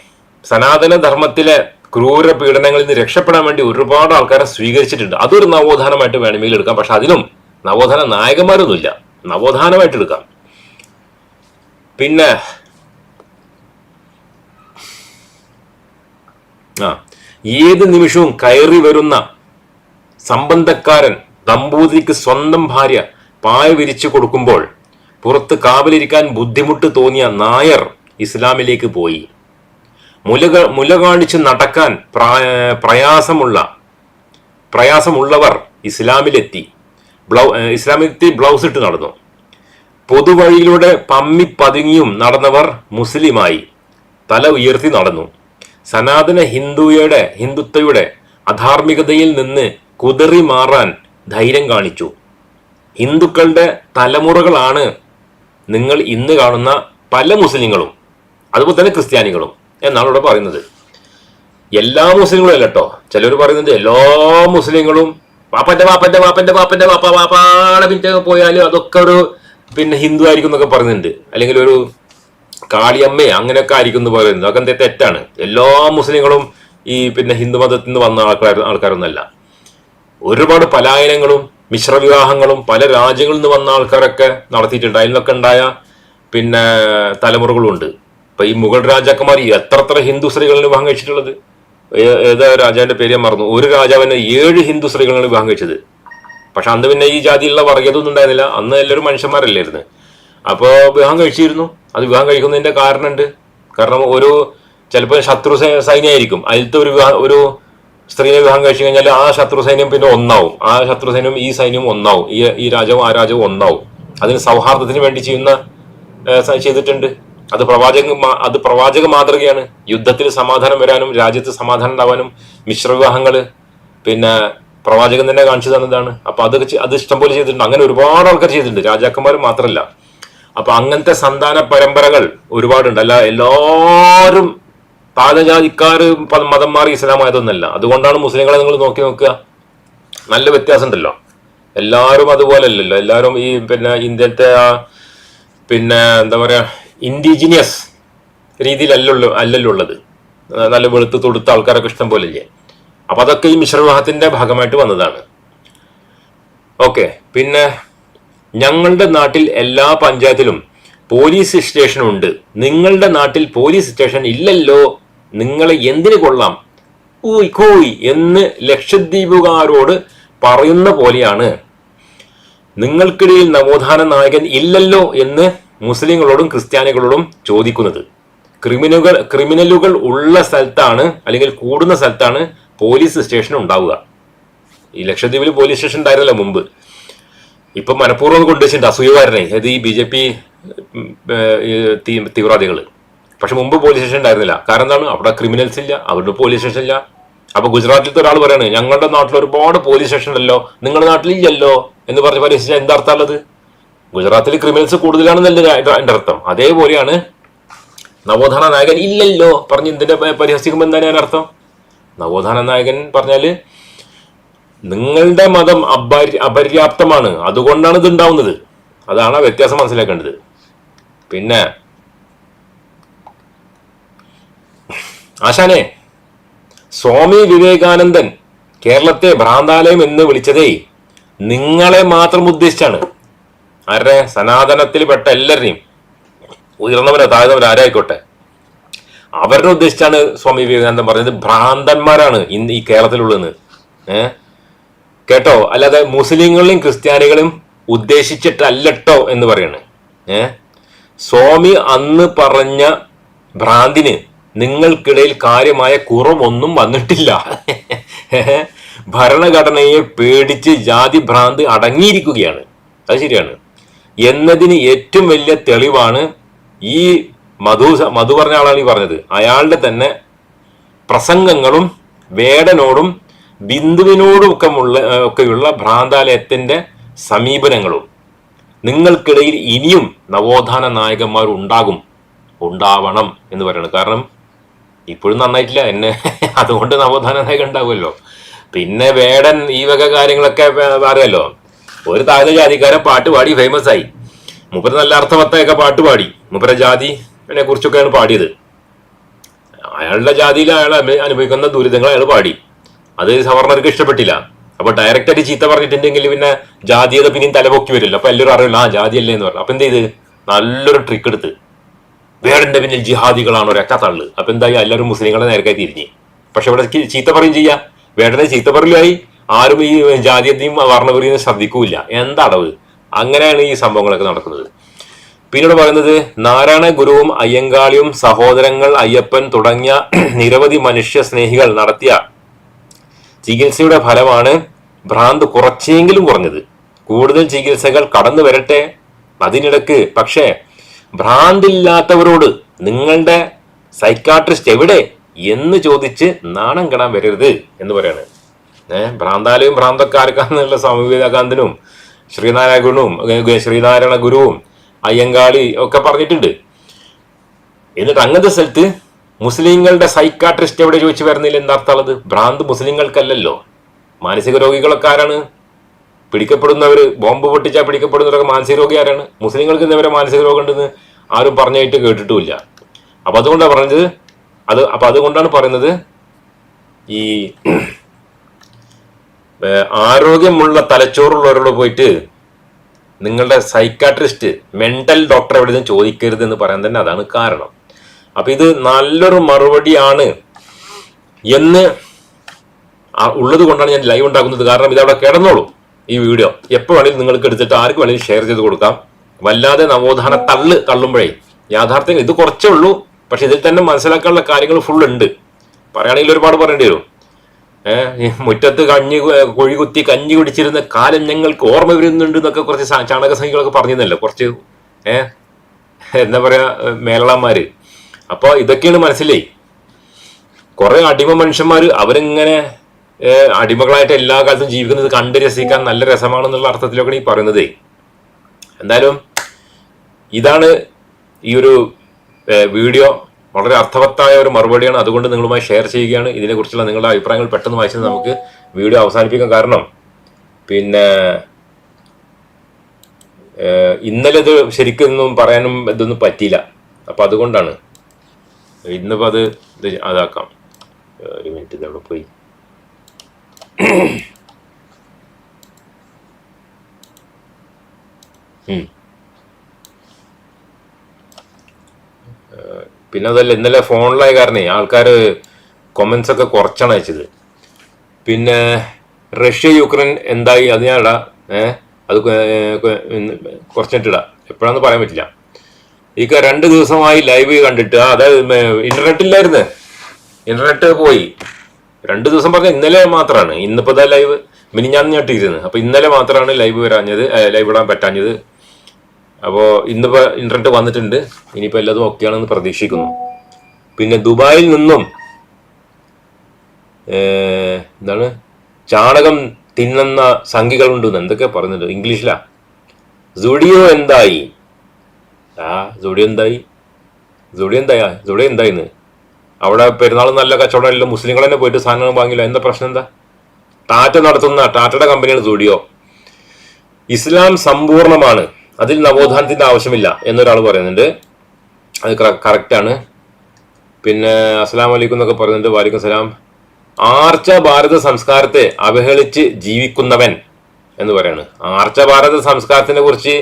സനാതന ധർമ്മത്തിലെ ക്രൂര പീഡനങ്ങളിൽ നിന്ന് രക്ഷപ്പെടാൻ വേണ്ടി ഒരുപാട് ആൾക്കാരെ സ്വീകരിച്ചിട്ടുണ്ട്. അതൊരു നവോത്ഥാനമായിട്ട് വേണമെങ്കിൽ എടുക്കാം. പക്ഷെ അതിലും നവോത്ഥാന നായകന്മാരൊന്നുമില്ല. നവോത്ഥാനമായിട്ട് എടുക്കാം. പിന്നെ ആ ഏത് നിമിഷവും കയറി വരുന്ന സംബന്ധക്കാരൻ ദമ്പൂതിക്ക് സ്വന്തം ഭാര്യ പായ വിരിച്ചു കൊടുക്കുമ്പോൾ പുറത്ത് കാവലിരിക്കാൻ ബുദ്ധിമുട്ട് തോന്നിയ നായർ ഇസ്ലാമിലേക്ക് പോയി. മുലക മുല കാണിച്ച് നടക്കാൻ പ്രായ- പ്രയാസമുള്ള പ്രയാസമുള്ളവർ ഇസ്ലാമിലെത്തി. ബ്ലൗ ഇസ്ലാമിലെത്തി ബ്ലൗസ് ഇട്ട് നടന്നു. പൊതുവഴിയിലൂടെ പമ്മി പതുങ്ങിയും നടന്നവർ മുസ്ലിമായി തല ഉയർത്തി നടന്നു. സനാതന ഹിന്ദുയുടെ ഹിന്ദുത്വയുടെ അധാർമികതയിൽ നിന്ന് കുതറി മാറാൻ ധൈര്യം കാണിച്ചു. ഹിന്ദുക്കളുടെ തലമുറകളാണ് നിങ്ങൾ ഇന്ന് കാണുന്ന പല മുസ്ലിങ്ങളും. അതുപോലെ തന്നെ ക്രിസ്ത്യാനികളും എന്നാണ് ഇവിടെ പറയുന്നത്. എല്ലാ മുസ്ലിങ്ങളും അല്ല കേട്ടോ ചിലർ പറയുന്നത് എല്ലാ മുസ്ലിങ്ങളും പാപ്പന്റെ പാപ്പന്റെ പാപ്പന്റെ വാപ്പന്റെ വാപ്പ വാപ്പാടെ പിറ്റേ പോയാലും അതൊക്കെ ഒരു പിന്നെ ഹിന്ദു ആയിരിക്കും എന്നൊക്കെ പറയുന്നുണ്ട്. അല്ലെങ്കിൽ ഒരു കാളിയമ്മ അങ്ങനെയൊക്കെ ആയിരിക്കും എന്ന് പറയുന്നത് അതൊക്കെ എന്താ തെറ്റാണ്. എല്ലാ മുസ്ലിങ്ങളും ഈ പിന്നെ ഹിന്ദു മതത്തിൽ നിന്ന് വന്ന ആൾക്കാർ ആൾക്കാരൊന്നല്ല. ഒരുപാട് പലായനങ്ങളും മിശ്രവിവാഹങ്ങളും പല രാജ്യങ്ങളിൽ നിന്ന് വന്ന ആൾക്കാരൊക്കെ നടത്തിയിട്ടുണ്ട് അതിലൊക്കെ ഉണ്ടായ പിന്നെ തലമുറകളും ഉണ്ട് ഇപ്പൊ ഈ മുഗൾ രാജാക്കന്മാർ എത്ര എത്ര ഹിന്ദു സ്ത്രീകളിൽ വിവാഹം കഴിച്ചിട്ടുള്ളത്? ഏതാ രാജാവിന്റെ പേര് ഞാൻ മറന്നു. ഒരു രാജാവിന് ഏഴ് ഹിന്ദു സ്ത്രീകളാണ് വിവാഹം കഴിച്ചത്. പക്ഷെ അന്ന് പിന്നെ ഈ ജാതിയിലുള്ള വർഗീയതൊന്നും ഉണ്ടായിരുന്നില്ല. അന്ന് എല്ലാവരും മനുഷ്യന്മാരല്ലായിരുന്നു അപ്പോൾ വിവാഹം കഴിച്ചിരുന്നു. അത് വിവാഹം കഴിക്കുന്നതിന്റെ കാരണമുണ്ട്. കാരണം ഒരു ചിലപ്പോൾ ശത്രു സൈന്യമായിരിക്കും അതിലത്തെ ഒരു ഒരു സ്ത്രീയെ വിവാഹം കഴിച്ചു കഴിഞ്ഞാൽ ആ ശത്രു സൈന്യം പിന്നെ ഒന്നാവും. ആ ശത്രു സൈന്യം ഈ സൈന്യം ഒന്നാവും. ഈ ഈ രാജാവും ആ രാജാവും ഒന്നാവും. അതിന് സൗഹാർദ്ദത്തിന് വേണ്ടി ചെയ്യുന്ന ചെയ്തിട്ടുണ്ട്. അത് പ്രവാചക അത് പ്രവാചക മാതൃകയാണ്. യുദ്ധത്തിൽ സമാധാനം വരാനും രാജ്യത്ത് സമാധാനം ഉണ്ടാവാനും മിശ്രവിവാഹങ്ങൾ പിന്നെ പ്രവാചകൻ തന്നെ കാണിച്ചു തന്നതാണ്. അപ്പൊ അത് അത് അത് ഇഷ്ടംപോലെ ചെയ്തിട്ടുണ്ട്. അങ്ങനെ ഒരുപാട് ആൾക്കാർ ചെയ്തിട്ടുണ്ട്. രാജാക്കന്മാർ മാത്രമല്ല അപ്പൊ അങ്ങനത്തെ സന്താന പരമ്പരകൾ ഒരുപാടുണ്ട്. അല്ല എല്ലാവരും താഴജാതിക്കാര് പ- മതം മാറി ഇസ്ലാം ആയതൊന്നല്ല. അതുകൊണ്ടാണ് മുസ്ലിങ്ങളെ നിങ്ങൾ നോക്കി നോക്കുക. നല്ല വ്യത്യാസം ഉണ്ടല്ലോ എല്ലാവരും അതുപോലെ അല്ലല്ലോ എല്ലാവരും ഈ പിന്നെ ഇന്ത്യത്തെ പിന്നെ എന്താ പറയാ ഇൻഡിജിനിയസ് രീതിയിലല്ലോ അല്ലല്ലോ ഉള്ളത് നല്ല വെളുത്ത് തൊടുത്ത ആൾക്കാരൊക്കെ ഇഷ്ടം പോലെ ഇല്ലേ അപ്പൊ അതൊക്കെ ഈ മിശ്രവിവാഹത്തിന്റെ ഭാഗമായിട്ട് വന്നതാണ്. ഓക്കെ പിന്നെ ഞങ്ങളുടെ നാട്ടിൽ എല്ലാ പഞ്ചായത്തിലും പോലീസ് സ്റ്റേഷൻ ഉണ്ട്. നിങ്ങളുടെ നാട്ടിൽ പോലീസ് സ്റ്റേഷൻ ഇല്ലല്ലോ. നിങ്ങളെ എന്തിനു കൊള്ളാം? ഊയ് എന്ന് ലക്ഷദ്വീപുകാരോട് പറയുന്ന പോലെയാണ്. നിങ്ങൾക്കിടയിൽ നവോത്ഥാന നായകൻ ഇല്ലല്ലോ എന്ന് മുസ്ലിങ്ങളോടും ക്രിസ്ത്യാനികളോടും ചോദിക്കുന്നത്. ക്രിമിനുകൾ ക്രിമിനലുകൾ ഉള്ള സ്ഥലത്താണ് അല്ലെങ്കിൽ കൂടുന്ന സ്ഥലത്താണ് പോലീസ് സ്റ്റേഷൻ ഉണ്ടാവുക. ഈ ലക്ഷദ്വീപിൽ പോലീസ് സ്റ്റേഷൻ ഉണ്ടായിരുന്നല്ലോ മുമ്പ്. ഇപ്പൊ മനഃപൂർവം കൊണ്ടുവച്ചിട്ടുണ്ട് അസൂയകാരനെ. അത് ഈ ബി ജെ പി തീവ്രവാദികൾ പക്ഷെ മുമ്പ് പോലീസ് സ്റ്റേഷൻ ഉണ്ടായിരുന്നില്ല. കാരണം എന്താണ്? അവിടെ ക്രിമിനൽസ് ഇല്ല അവിടെ പോലീസ് സ്റ്റേഷൻ ഇല്ല. അപ്പൊ ഗുജറാത്തിലത്തെ ഒരാൾ പറയാണ് ഞങ്ങളുടെ നാട്ടിൽ ഒരുപാട് പോലീസ് സ്റ്റേഷൻ ഉണ്ടല്ലോ നിങ്ങളുടെ നാട്ടിൽ ഇല്ലല്ലോ എന്ന് പറഞ്ഞ് പരിഹസിച്ചാൽ എന്താ അർത്ഥമുള്ളത് ഗുജറാത്തിൽ ക്രിമിനൽസ് കൂടുതലാണെന്നല്ല എന്റെ അർത്ഥം. അതേപോലെയാണ് നവോത്ഥാന നായകൻ ഇല്ലല്ലോ പറഞ്ഞ് ഇതിന്റെ പരിഹസിക്കുമ്പോൾ എന്താണ് ഞാൻ അർത്ഥം? നവോത്ഥാന നായകൻ പറഞ്ഞാൽ നിങ്ങളുടെ മതം അപര്യ അപര്യാപ്തമാണ്. അതുകൊണ്ടാണ് ഇതുണ്ടാവുന്നത് അതാണ് ആ വ്യത്യാസം മനസ്സിലാക്കേണ്ടത്. പിന്നെ ആശാനെ സ്വാമി വിവേകാനന്ദൻ കേരളത്തെ ഭ്രാന്താലയം എന്ന് വിളിച്ചതേ നിങ്ങളെ മാത്രം ഉദ്ദേശിച്ചാണ്. ആരുടെ? സനാതനത്തിൽ പെട്ട എല്ലാവരെയും ഉയർന്നവരോ താഴ്ന്നവരോ ആരായിക്കോട്ടെ? അവരുടെ ഉദ്ദേശിച്ചാണ് സ്വാമി വിവേകാനന്ദൻ പറഞ്ഞത്. ഭ്രാന്തന്മാരാണ് ഇന്ന് ഈ കേരളത്തിലുള്ളതെന്ന്. ഏഹ് കേട്ടോ? അല്ലാതെ മുസ്ലിങ്ങളെയും ക്രിസ്ത്യാനികളും ഉദ്ദേശിച്ചിട്ടല്ലട്ടോ എന്ന് പറയണ്. ഏഹ് സ്വാമി അന്ന് പറഞ്ഞ ഭ്രാന്തിന് നിങ്ങൾക്കിടയിൽ കാര്യമായ കുറവൊന്നും വന്നിട്ടില്ല. ഭരണഘടനയെ പേടിച്ച് ജാതി ഭ്രാന്ത് അടങ്ങിയിരിക്കുകയാണ്. അത് ശരിയാണ്. എന്നതിന് ഏറ്റവും വലിയ തെളിവാണ് ഈ മധു മധു പറഞ്ഞ ആളാണ് ഈ പറഞ്ഞത്. അയാളുടെ തന്നെ പ്രസംഗങ്ങളും വേടനോടും ബിന്ദുവിനോടും ഒക്കെ ഉള്ള ഒക്കെയുള്ള ഭ്രാന്താലയത്തിന്റെ സമീപനങ്ങളും നിങ്ങൾക്കിടയിൽ ഇനിയും നവോത്ഥാന നായകന്മാർ ഉണ്ടാകും ഉണ്ടാവണം എന്ന് പറയുന്നത് കാരണം ഇപ്പോഴും നന്നായിട്ടില്ല. എന്നെ അതുകൊണ്ട് നവോത്ഥാന നായകൻ ഉണ്ടാവുമല്ലോ. പിന്നെ വേടൻ ഈ വക കാര്യങ്ങളൊക്കെ അറിയാലോ. ഒരു താഴ്ന്ന ജാതിക്കാരൻ പാട്ട് പാടി ഫേമസ് ആയി. മൂപ്പര് നല്ല അർത്ഥവത്തായൊക്കെ പാട്ട് പാടി. മൂപ്പരെ ജാതിനെ കുറിച്ചൊക്കെയാണ് പാടിയത്. അയാളുടെ ജാതിയിൽ അയാൾ അനുഭവിക്കുന്ന ദുരിതങ്ങൾ അയാൾ പാടി. അത് സവർണർക്ക് ഇഷ്ടപ്പെട്ടില്ല. അപ്പൊ ഡയറക്റ്റ് ആയിട്ട് ചീത്ത പറഞ്ഞിട്ടുണ്ടെങ്കിൽ പിന്നെ ജാതീയത പിന്നെയും തലപൊക്കി വരില്ല. അപ്പൊ എല്ലാവരും അറിയില്ല ആ ജാതി എന്ന് പറഞ്ഞു. അപ്പൊ എന്ത് ചെയ്ത്? നല്ലൊരു ട്രിക്ക് എടുത്ത്. വേടന്റെ പിന്നിൽ ജിഹാദികളാണ് ഒരൊറ്റ തള്ളു. അപ്പൊ എന്തായി? എല്ലാവരും മുസ്ലിങ്ങളെ നേരത്തെ തിരിഞ്ഞ്. പക്ഷെ ഇവിടെ ചീത്ത പറയും ചെയ്യാ. വേടനെ ചീത്ത പറയലായി ആരും ഈ ജാതിയത്തെയും വർണപുരിയും ശ്രദ്ധിക്കൂല. എന്താ അടവ് അങ്ങനെയാണ് ഈ സംഭവങ്ങളൊക്കെ നടക്കുന്നത്. പിന്നീട് പറയുന്നത് നാരായണ ഗുരുവും അയ്യങ്കാളിയും സഹോദരങ്ങൾ അയ്യപ്പൻ തുടങ്ങിയ നിരവധി മനുഷ്യ സ്നേഹികൾ നടത്തിയ ചികിത്സയുടെ ഫലമാണ് ഭ്രാന്ത് കുറച്ചെങ്കിലും കുറഞ്ഞത്. കൂടുതൽ ചികിത്സകൾ കടന്നു വരട്ടെ അതിനിടക്ക്. പക്ഷേ ഭ്രാന്തില്ലാത്തവരോട് നിങ്ങളുടെ സൈക്കാട്രിസ്റ്റ് എവിടെ? എന്ന് ചോദിച്ച് നാണം കെടാൻ വരരുത് എന്ന് പറയാണ്. ഏഹ് ഭ്രാന്താലയും ഭ്രാന്തൊക്കെ ആർക്കാന്നുള്ള സ്വാമി വിവേകാനന്ദനും ശ്രീനാരായണ ശ്രീനാരായണ ഗുരുവും അയ്യങ്കാളി ഒക്കെ പറഞ്ഞിട്ടുണ്ട്. എന്നിട്ട് അങ്ങനത്തെ സ്ഥലത്ത് മുസ്ലിങ്ങളുടെ സൈക്കാട്രിസ്റ്റ് എവിടെ ചോദിച്ചു വരുന്നില്ല എന്താ അർത്ഥമുള്ളത് ഭ്രാന്ത് മുസ്ലിങ്ങൾക്കല്ലല്ലോ. മാനസിക രോഗികളൊക്കെ ആരാണ്? പിടിക്കപ്പെടുന്നവര് ബോംബ് പൊട്ടിച്ചാൽ പിടിക്കപ്പെടുന്നവരൊക്കെ മാനസിക രോഗി ആരാണ്? മുസ്ലിങ്ങൾക്ക് ഇന്നവരെ മാനസിക രോഗം ഉണ്ടെന്ന് ആരും പറഞ്ഞായിട്ട് കേട്ടിട്ടുമില്ല. അപ്പൊ അതുകൊണ്ടാണ് പറഞ്ഞത് അത് അപ്പൊ അതുകൊണ്ടാണ് പറയുന്നത് ഈ ആരോഗ്യമുള്ള തലച്ചോറുള്ളവരോട് പോയിട്ട് നിങ്ങളുടെ സൈക്കാട്രിസ്റ്റ് മെന്റൽ ഡോക്ടർ എവിടെ നിന്ന് ചോദിക്കരുത് എന്ന് പറയാൻ തന്നെ അതാണ് കാരണം. അപ്പൊ ഇത് നല്ലൊരു മറുപടിയാണ് എന്ന് ഉള്ളത് കൊണ്ടാണ് ഞാൻ ലൈവ് ഉണ്ടാക്കുന്നത്. കാരണം ഇത് അവിടെ കിടന്നോളൂ ഈ വീഡിയോ. എപ്പോൾ വേണമെങ്കിലും നിങ്ങൾക്ക് എടുത്തിട്ട് ആർക്ക് വേണമെങ്കിലും ഷെയർ ചെയ്ത് കൊടുക്കാം. വല്ലാതെ നവോത്ഥാന തള്ള് തള്ളുമ്പോഴേ യാഥാർത്ഥ്യം ഇത് കുറച്ചേ ഉള്ളൂ. പക്ഷെ ഇതിൽ തന്നെ മനസ്സിലാക്കാനുള്ള കാര്യങ്ങൾ ഫുൾ ഉണ്ട്. പറയുകയാണെങ്കിൽ ഒരുപാട് പറയേണ്ടി വരും. മുറ്റത്ത് കഞ്ഞി കൊഴികുത്തി കുത്തി കഞ്ഞി കുടിച്ചിരുന്ന കാലം ഞങ്ങൾക്ക് ഓർമ്മ വരുന്നുണ്ട് എന്നൊക്കെ കുറച്ച് ചാണക ചാണകസംഖ്യകളൊക്കെ പറഞ്ഞിരുന്നല്ലോ കുറച്ച് ഏഹ് എന്താ പറയാ മേളമാര് അപ്പോൾ ഇതൊക്കെയാണ് മനസ്സിലായി. കുറെ അടിമ മനുഷ്യന്മാര് അവരിങ്ങനെ അടിമകളായിട്ട് എല്ലാ കാലത്തും ജീവിക്കുന്നത് കണ്ട് രസിക്കാൻ നല്ല രസമാണെന്നുള്ള അർത്ഥത്തിലൊക്കെയാണ് ഈ പറയുന്നത്. എന്തായാലും ഇതാണ് ഈ ഒരു വീഡിയോ. വളരെ അർത്ഥവത്തായ ഒരു മറുപടിയാണ് അതുകൊണ്ട് നിങ്ങളുമായി ഷെയർ ചെയ്യുകയാണ്. ഇതിനെക്കുറിച്ചുള്ള നിങ്ങളുടെ അഭിപ്രായങ്ങൾ പെട്ടെന്ന് വായിച്ചത് നമുക്ക് വീഡിയോ അവസാനിപ്പിക്കാൻ കാരണം പിന്നെ ഇന്നലെ ഇത് ശരിക്കൊന്നും പറയാനും ഇതൊന്നും പറ്റിയില്ല. അപ്പൊ അതുകൊണ്ടാണ്. ഇന്നിപ്പോ അത് ഇത് അതാക്കാം. ഒരു മിനിറ്റ് ഇതവിടെ പോയി. ഉം. പിന്നെ അതല്ല ഇന്നലെ ഫോണിലായ കാരണേ ആൾക്കാർ കൊമൻസ് ഒക്കെ കുറച്ചാണ് അയച്ചത്. പിന്നെ റഷ്യ യുക്രൈൻ എന്തായി? അത് ഞാൻ ഇടാം. ഏഹ് അത് കുറച്ചിട്ടിടാം എപ്പോഴാന്ന് പറയാൻ പറ്റില്ല. ഈ രണ്ട് ദിവസമായി ലൈവ് കണ്ടിട്ട് അതായത് ഇന്റർനെറ്റ് ഇല്ലായിരുന്നു? ഇന്റർനെറ്റ് പോയി. രണ്ട് ദിവസം പറഞ്ഞ ഇന്നലെ മാത്രമാണ് ഇന്നിപ്പോ ലൈവ് മിനിഞ്ഞാന്ന് ഞെട്ടിയിരുന്നത് അപ്പൊ ഇന്നലെ മാത്രമാണ് ലൈവ് വരാഞ്ഞത് ലൈവ് ഇടാൻ പറ്റാഞ്ഞത്. അപ്പോ ഇന്നിപ്പോ ഇന്റർനെറ്റ് വന്നിട്ടുണ്ട്. ഇനിയിപ്പോ എല്ലാതും ഒക്കെയാണെന്ന് പ്രതീക്ഷിക്കുന്നു. പിന്നെ ദുബായിൽ നിന്നും എന്താണ്? ചാണകം തിന്നുന്ന സംഖികളുണ്ടെന്ന് എന്തൊക്കെ പറയുന്നുണ്ട് ഇംഗ്ലീഷിലാ. സുഡിയോ എന്തായി? ആ സുഡിയോ എന്തായി? സുഡിയോ എന്തായാ? സുഡിയോ എന്തായിന്ന്? അവിടെ പെരുന്നാൾ നല്ല കച്ചവടം ഇല്ല മുസ്ലിങ്ങൾ തന്നെ പോയിട്ട് സാധനങ്ങൾ വാങ്ങില്ല. എന്താ പ്രശ്നം എന്താ? ടാറ്റ നടത്തുന്ന ടാറ്റയുടെ കമ്പനിയാണ് സുഡിയോ. ഇസ്ലാം സമ്പൂർണമാണ്. അതിൽ നവോത്ഥാനത്തിന്റെ ആവശ്യമില്ല എന്നൊരാൾ പറയുന്നുണ്ട്. അത് കറക്റ്റ് ആണ് പിന്നെ അസ്സലാം വലൈക്കും എന്നൊക്കെ പറയുന്നുണ്ട്. വാലിക്കും സലാം. ആർച്ച ഭാരത സംസ്കാരത്തെ അവഹേളിച്ച് ജീവിക്കുന്നവൻ എന്ന് പറയാണ്. ആർച്ച ഭാരത സംസ്കാരത്തിനെ കുറിച്ച്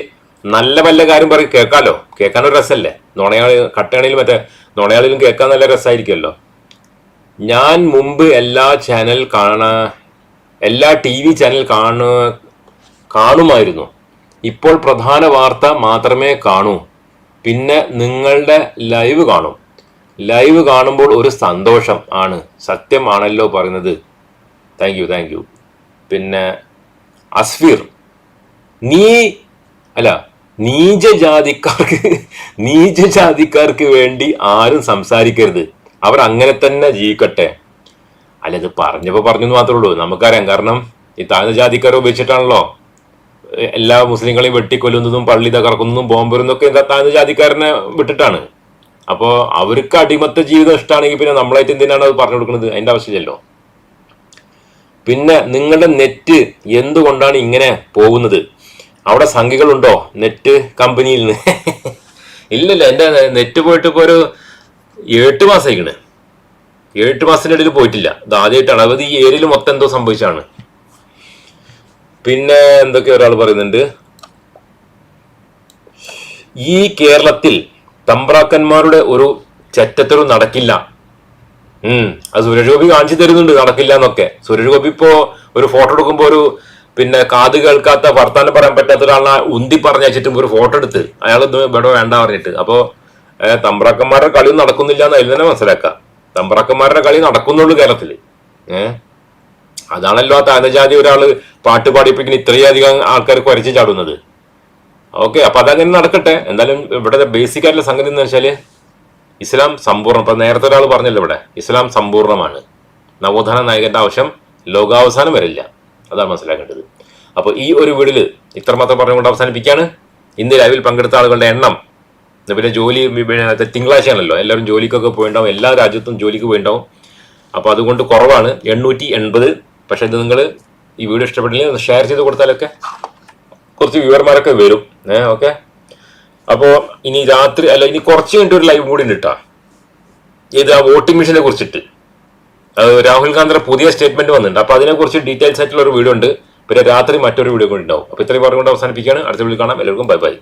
നല്ല വല്ല കാര്യം പറയും. കേൾക്കാലോ? കേൾക്കാനൊരു രസമല്ലേ നുണയാളി കട്ടയാണെങ്കിലും മറ്റേ നുണയാളിലും കേൾക്കാൻ നല്ല രസമായിരിക്കുമല്ലോ ഞാൻ മുമ്പ് എല്ലാ ചാനൽ കാണാ എല്ലാ ടി വി ചാനൽ കാണു കാണുമായിരുന്നു. ഇപ്പോൾ പ്രധാന വാർത്ത മാത്രമേ കാണൂ. പിന്നെ നിങ്ങളുടെ ലൈവ് കാണും. ലൈവ് കാണുമ്പോൾ ഒരു സന്തോഷം ആണ്. സത്യമാണല്ലോ പറയുന്നത്. Thank you thank you. പിന്നെ അസ്ഫീർ നീ അല്ല നീചജാതിക്കാർക്ക് നീചജാതിക്കാർക്ക് വേണ്ടി ആരും സംസാരിക്കരുത്. അവർ അങ്ങനെ തന്നെ ജീവിക്കട്ടെ. അല്ല ഇത് പറഞ്ഞപ്പോ പറഞ്ഞു മാത്രമേ ഉള്ളൂ. നമുക്കറിയാം. കാരണം ഈ താഴ്ന്ന ജാതിക്കാരെ ഉപയോഗിച്ചിട്ടാണല്ലോ എല്ലാ മുസ്ലിങ്ങളെയും വെട്ടിക്കൊല്ലുന്നതും പള്ളി തകർക്കുന്നതും ബോംബെറുന്നൊക്കെ താഴ്ന്ന ജാതിക്കാരനെ വിട്ടിട്ടാണ്. അപ്പോ അവർക്ക് അടിമത്ത ജീവിതം ഇഷ്ടമാണെങ്കിൽ പിന്നെ നമ്മളായിട്ട് എന്തിനാണ് അത് പറഞ്ഞു കൊടുക്കുന്നത്? അതിന്റെ ആവശ്യമില്ലല്ലോ. പിന്നെ നിങ്ങളുടെ നെറ്റ് എന്തുകൊണ്ടാണ് ഇങ്ങനെ പോകുന്നത്? അവിടെ സംഖ്യകളുണ്ടോ നെറ്റ് കമ്പനിയിൽ നിന്ന് ഇല്ലല്ല എന്റെ നെറ്റ് പോയിട്ട് ഇപ്പോൾ ഒരു എട്ട് മാസമായിക്കണ് എട്ട് മാസത്തിന്റെ ഇടയിൽ പോയിട്ടില്ല. ഇത് ആദ്യമായിട്ടാണ്. അതായത് ഈ ഏരിയയിൽ മൊത്തം എന്തോ സംഭവിച്ചാണ് പിന്നെ എന്തൊക്കെ ഒരാൾ പറയുന്നുണ്ട്? ഈ കേരളത്തിൽ തമ്പ്രാക്കന്മാരുടെ ഒരു ചെറ്റത്തൊരു നടക്കില്ല. ഉം. അത് സുരേഷ് ഗോപി കാണിച്ചു തരുന്നുണ്ട് നടക്കില്ല എന്നൊക്കെ. സുരേഷ് ഗോപി ഇപ്പോ ഒരു ഫോട്ടോ എടുക്കുമ്പോ ഒരു പിന്നെ കാത് കേൾക്കാത്ത വർത്താനം പറയാൻ പറ്റാത്ത ഒരാളെ ഉന്തി പറഞ്ഞയച്ചിട്ടും ഒരു ഫോട്ടോ എടുത്ത്. അയാൾ ഇവിടെ വേണ്ട പറഞ്ഞിട്ട്. അപ്പോ തമ്പ്രാക്കന്മാരുടെ കളി നടക്കുന്നില്ല എന്ന് അതിൽ തന്നെ മനസ്സിലാക്കാം തമ്പ്രാക്കന്മാരുടെ കളി നടക്കുന്നുള്ളൂ കേരളത്തിൽ ഏഹ് അതാണല്ലോ ആ താഴ്ന്നജാതി ഒരാൾ പാട്ട് പാടിപ്പിക്കുന്ന ഇത്രയധികം ആൾക്കാർ കുരച്ച് ചാടുന്നത്. ഓക്കെ അപ്പൊ അതങ്ങനെ നടക്കട്ടെ. എന്തായാലും ഇവിടെ ബേസിക് ആയിട്ടുള്ള സംഗതി എന്ന് വെച്ചാൽ ഇസ്ലാം സമ്പൂർണം ഇപ്പൊ നേരത്തെ ഒരാൾ പറഞ്ഞല്ലോ ഇവിടെ ഇസ്ലാം സമ്പൂർണമാണ് നവോത്ഥാന നായകന്റെ ആവശ്യം ലോകാവസാനം വരില്ല അതാണ് മനസ്സിലാക്കേണ്ടത്. അപ്പൊ ഈ ഒരു വീടിൽ ഇത്രമാത്രം പറഞ്ഞുകൊണ്ട് അവസാനിപ്പിക്കുകയാണ് ഇന്ന് ലൈവിൽ പങ്കെടുത്ത ആളുകളുടെ എണ്ണം പിന്നെ ജോലി തിങ്കളാഴ്ചയാണല്ലോ. എല്ലാവരും ജോലിക്കൊക്കെ പോയിണ്ടാവും. എല്ലാ രാജ്യത്തും ജോലിക്ക് പോയിണ്ടാവും. അപ്പൊ അതുകൊണ്ട് കുറവാണ്. എണ്ണൂറ്റി എൺപത്. പക്ഷെ ഇത് നിങ്ങൾ ഈ വീഡിയോ ഇഷ്ടപ്പെട്ടില്ലെങ്കിൽ ഒന്ന് ഷെയർ ചെയ്ത് കൊടുത്താലൊക്കെ കുറച്ച് വ്യൂവർമാരൊക്കെ വരും. ഏഹ് ഓക്കെ അപ്പോ ഇനി രാത്രി അല്ല ഇനി കുറച്ച് കഴിഞ്ഞിട്ട് ഒരു ലൈവ് കൂടി ഉണ്ട് കേട്ടോ ഇത് ആ വോട്ടിംഗ് മെഷീനെ കുറിച്ചിട്ട്. രാഹുൽ ഗാന്ധിയുടെ പുതിയ സ്റ്റേറ്റ്മെന്റ് വന്നിട്ടുണ്ട്. അപ്പൊ അതിനെക്കുറിച്ച് ഡീറ്റെയിൽസ് ആയിട്ടുള്ള ഒരു വീഡിയോ ഉണ്ട്. പിന്നെ രാത്രി മറ്റൊരു വീഡിയോ കൂടി ഉണ്ടാവും. അപ്പൊ ഇത്രയും പറഞ്ഞുകൊണ്ട് അവസാനിപ്പിക്കുകയാണ്. അടുത്ത വീഡിയോ കാണാം. എല്ലാവർക്കും ബൈ ബൈ